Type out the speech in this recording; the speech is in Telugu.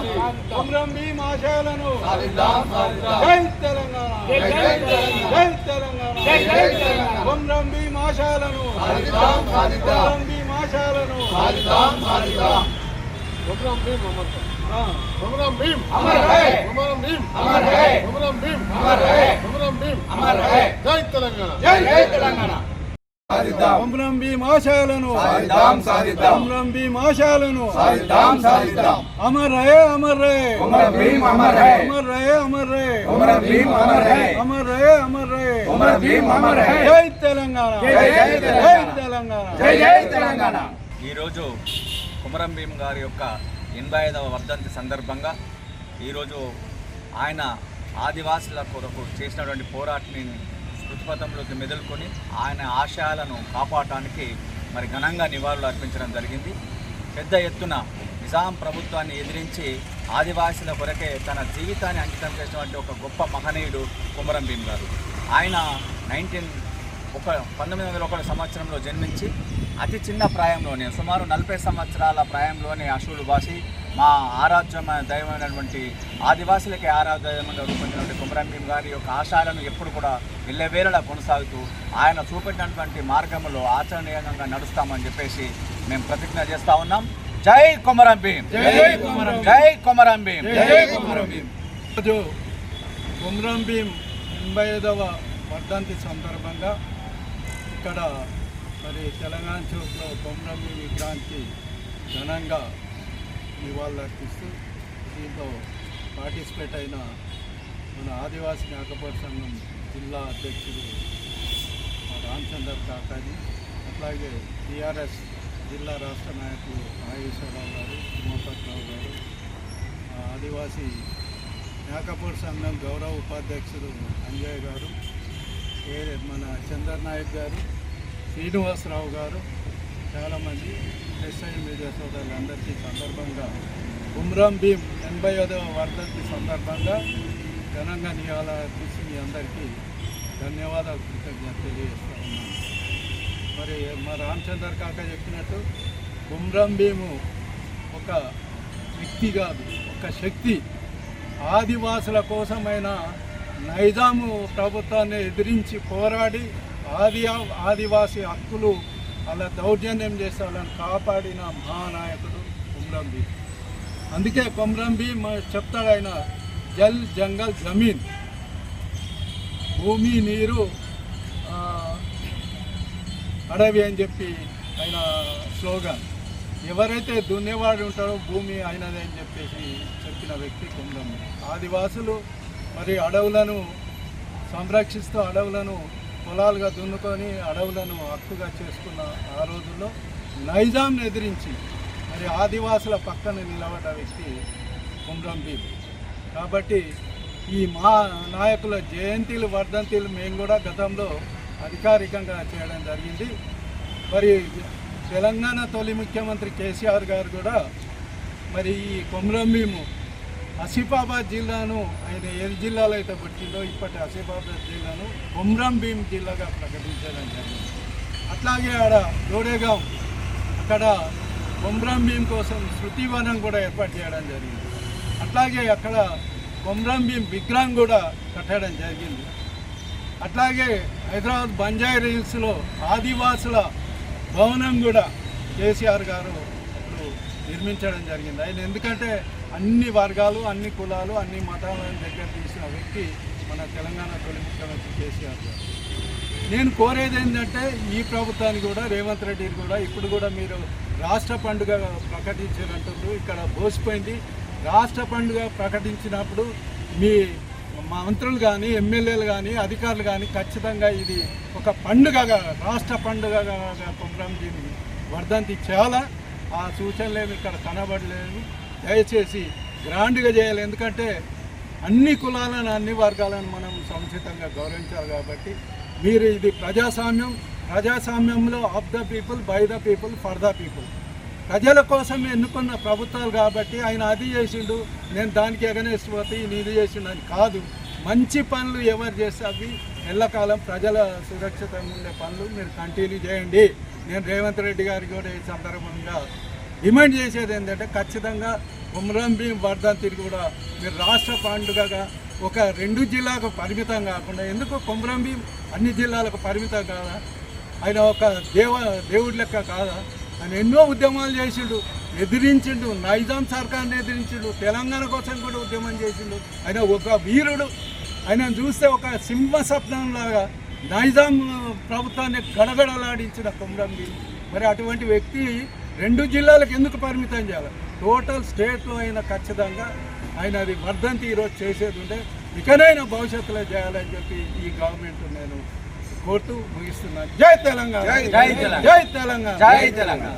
కొమరం భీం ఆశయాలను జై తెలంగాణ. జై తెలంగాణ. కొమరం భీం ఆశయాలను కొమరం భీం ఆశయాలను కొమరం భీం అమర్ ఆ. కొమరం భీం అమర్ హై. కొమరం భీం అమర్ హై. కొమరం భీం అమర్ హై. కొమరం భీం అమర్ హై. జై తెలంగాణ. జై తెలంగాణ. సాధిద్దాం. సాధిద్దాం సాధిద్దాం. సాధిద్దాం సాధిద్దాం. అమర్ అమర్ రహే కొమరం భీం అమర్ అమర్ అమర్ అమర్ అమర్ అమర్ రహే కొమరం భీం అమర్ జై తెలంగాణ. జై జై తెలంగాణ. జై తెలంగాణ. జై జై తెలంగాణ. ఈరోజు కుమరం భీమ్ గారి యొక్క ఎనభై ఐదవ వర్ధంతి సందర్భంగా ఈరోజు ఆయన ఆదివాసుల కొరకు చేసినటువంటి పోరాటాన్ని స్మృతిపథంలోకి మెదులుకొని ఆయన ఆశయాలను కాపాడటానికి మరి ఘనంగా నివాళులు అర్పించడం జరిగింది. పెద్ద ఎత్తున నిజాం ప్రభుత్వాన్ని ఎదిరించి ఆదివాసుల కొరకే తన జీవితాన్ని అంకితం చేసినటువంటి ఒక గొప్ప మహనీయుడు కుమరం భీమ్ గారు ఆయన నైన్టీన్ ఒక పంతొమ్మిది వందల ఒకటి సంవత్సరంలో జన్మించి అతి చిన్న ప్రాయంలోనే సుమారు నలభై సంవత్సరాల ప్రాయంలోనే అశువులు బాసి మా ఆరాధ్యమైన దైవమైనటువంటి ఆదివాసులకి ఆరాధ్యంగా రూపొందినటువంటి కుమరం భీమ్ గారి యొక్క ఆశయాలను ఎప్పుడు కూడా వెళ్ళవేళలా కొనసాగుతూ ఆయన చూపెట్టినటువంటి మార్గంలో ఆచరణీయంగా నడుస్తామని చెప్పేసి మేము ప్రతిజ్ఞ చేస్తా ఉన్నాం. జై కొమరం భీమ్ జై కొమరం భీమ్. జై కొమరం భీమ్ జై కొమరం భీమ్ రోజు కొమరం భీం ఎనభై ఐదవ వర్ధంతి సందర్భంగా ఇక్కడ మరి తెలంగాణ చౌక్లో కొమరం భీం విగ్రహానికి ఘనంగా నివాళులు అర్పిస్తూ దీంతో పార్టిసిపేట్ అయిన మన ఆదివాసీ మేకపోటు సంఘం జిల్లా అధ్యక్షుడు రామచంద్ర రామచందర్ కాకాజీ అట్లాగే టీఆర్ఎస్ జిల్లా రాష్ట్ర నాయకులు నాగేశ్వరరావు గారు తిమ్మపతిరావు గారు ఆ ఆదివాసీ నాకపూర్ సంఘం గౌరవ ఉపాధ్యక్షుడు అంజయ్ గారు ఏ మన చంద్ర నాయక్ గారు శ్రీనివాసరావు గారు చాలామంది ఎస్ఐ మీడియా సోదరులందరికీ సందర్భంగా కుమ్రం భీం ఎనభై ఐదవ వర్ధంతి సందర్భంగా ఘనంగా నియాల చూసి మీ అందరికీ ధన్యవాదాలు కృతజ్ఞత తెలియజేస్తా ఉన్నాను. మరి మా రామచందర్ కాక చెప్పినట్టు కుమ్రం భీము ఒక వ్యక్తి కాదు ఒక శక్తి. ఆదివాసుల కోసమైన నైజాము ప్రభుత్వాన్ని ఎదిరించి పోరాడి ఆది ఆదివాసీ హక్కులు అలా దౌర్జన్యం చేసే వాళ్ళని కాపాడిన మహానాయకుడు కుమ్రం భీమ్ అందుకే కుమ్రం భీమ్ చెప్తాడు ఆయన జల్ జంగల్ జమీన్ భూమి నీరు అడవి అని చెప్పి ఆయన స్లోగన్. ఎవరైతే దున్నేవాడు ఉంటారో భూమి అయినదే అని చెప్పేసి చెప్పిన వ్యక్తి కుందం ఆదివాసులు మరి అడవులను సంరక్షిస్తూ అడవులను పొలాలుగా దున్నుకొని అడవులను హక్కుగా చేసుకున్న ఆ రోజుల్లో నైజాంను ఎదిరించి మరి ఆదివాసుల పక్కన నిలబడ్డ వ్యక్తి కుమ్రం భీమ్. కాబట్టి ఈ మా నాయకుల జయంతిలు వర్ధంతిలు మేము కూడా గతంలో అధికారికంగా చేయడం జరిగింది. మరి తెలంగాణ తొలి ముఖ్యమంత్రి కేసీఆర్ గారు కూడా మరి ఈ కొమరం భీము ఆసిఫాబాద్ జిల్లాను ఆయన ఏ జిల్లాలో అయితే పుట్టిందో ఇప్పటి ఆసిఫాబాద్ జిల్లాను కొమరం భీం జిల్లాగా ప్రకటించడం జరిగింది. అట్లాగే ఆడ దోడేగాం అక్కడ కొమరం భీం కోసం శృతివనం కూడా ఏర్పాటు చేయడం జరిగింది. అట్లాగే అక్కడ కొమరం భీం విగ్రహం కూడా కట్టడం జరిగింది. అట్లాగే హైదరాబాద్ బంజాయి హిల్స్లో ఆదివాసుల భవనం కూడా కేసీఆర్ గారు ఇప్పుడు నిర్మించడం జరిగింది. ఆయన ఎందుకంటే అన్ని వర్గాలు అన్ని కులాలు అన్ని మతాలను దగ్గర తీసిన వ్యక్తి మన తెలంగాణ తొలి ముఖ్యమంత్రి కేసీఆర్ గారు. నేను కోరేది ఏంటంటే ఈ ప్రభుత్వానికి కూడా రేవంత్ రెడ్డి కూడా ఇప్పుడు కూడా మీరు రాష్ట్ర పండుగ ప్రకటించారంటున్నారు ఇక్కడ బోసిపోయింది. రాష్ట్ర పండుగ ప్రకటించినప్పుడు మీ మంత్రులు కానీ ఎమ్మెల్యేలు కానీ అధికారులు కానీ ఖచ్చితంగా ఇది ఒక పండుగగా రాష్ట్ర పండుగగా కుమ్రం దీన్ని వర్ధంతి చేయాలా? ఆ సూచనలేమి ఇక్కడ కనబడలేదు. దయచేసి గ్రాండ్గా చేయాలి. ఎందుకంటే అన్ని కులాలను అన్ని వర్గాలను మనం సముచితంగా గౌరవించాలి కాబట్టి మీరు ఇది ప్రజాస్వామ్యం ప్రజాస్వామ్యంలో of the people by the people for the people. ప్రజల కోసం ఎన్నుకున్న ప్రభుత్వాలు కాబట్టి ఆయన అది చేసిండు నేను దానికి ఎగనేస్ట్ పోతే ఈయన ఇది చేసిండు అని కాదు. మంచి పనులు ఎవరు చేస్తే అవి ఎల్లకాలం ప్రజల సురక్షితంగా ఉండే పనులు మీరు కంటిన్యూ చేయండి. నేను రేవంత్ రెడ్డి గారికి కూడా ఈ సందర్భంగా డిమాండ్ చేసేది ఏంటంటే ఖచ్చితంగా కుమరం భీం వర్ధంతిని కూడా మీరు రాష్ట్ర పండుగగా ఒక రెండు జిల్లాలకు పరిమితం కాకుండా ఎందుకు కుమరం భీం అన్ని జిల్లాలకు పరిమితం కాదా? ఆయన ఒక దేవ దేవుడి లెక్క కాదా? ఆయన ఎన్నో ఉద్యమాలు చేసిండు ఎదిరించిండు నైజాం సర్కార్ని ఎదిరించిండు తెలంగాణ కోసం కూడా ఉద్యమం చేసిండు. ఆయన ఒక వీరుడు. ఆయన చూస్తే ఒక సింహ లాగా నైజాం ప్రభుత్వాన్ని గడగడలాడించిన కుమ్రం భీం మరి అటువంటి వ్యక్తి రెండు జిల్లాలకు ఎందుకు పరిమితం చేయాలి? టోటల్ స్టేట్లో అయినా ఖచ్చితంగా ఆయన అది వర్ధంతి ఈరోజు చేసేది ఉంటే ఇకనైనా భవిష్యత్తులో చేయాలని చెప్పి ఈ గవర్నమెంట్ నేను కోరుతూ ముగిస్తున్నాను. జై తెలంగాణ. జై జై తెలంగాణ. జై తెలంగాణ. జై తెలంగాణ.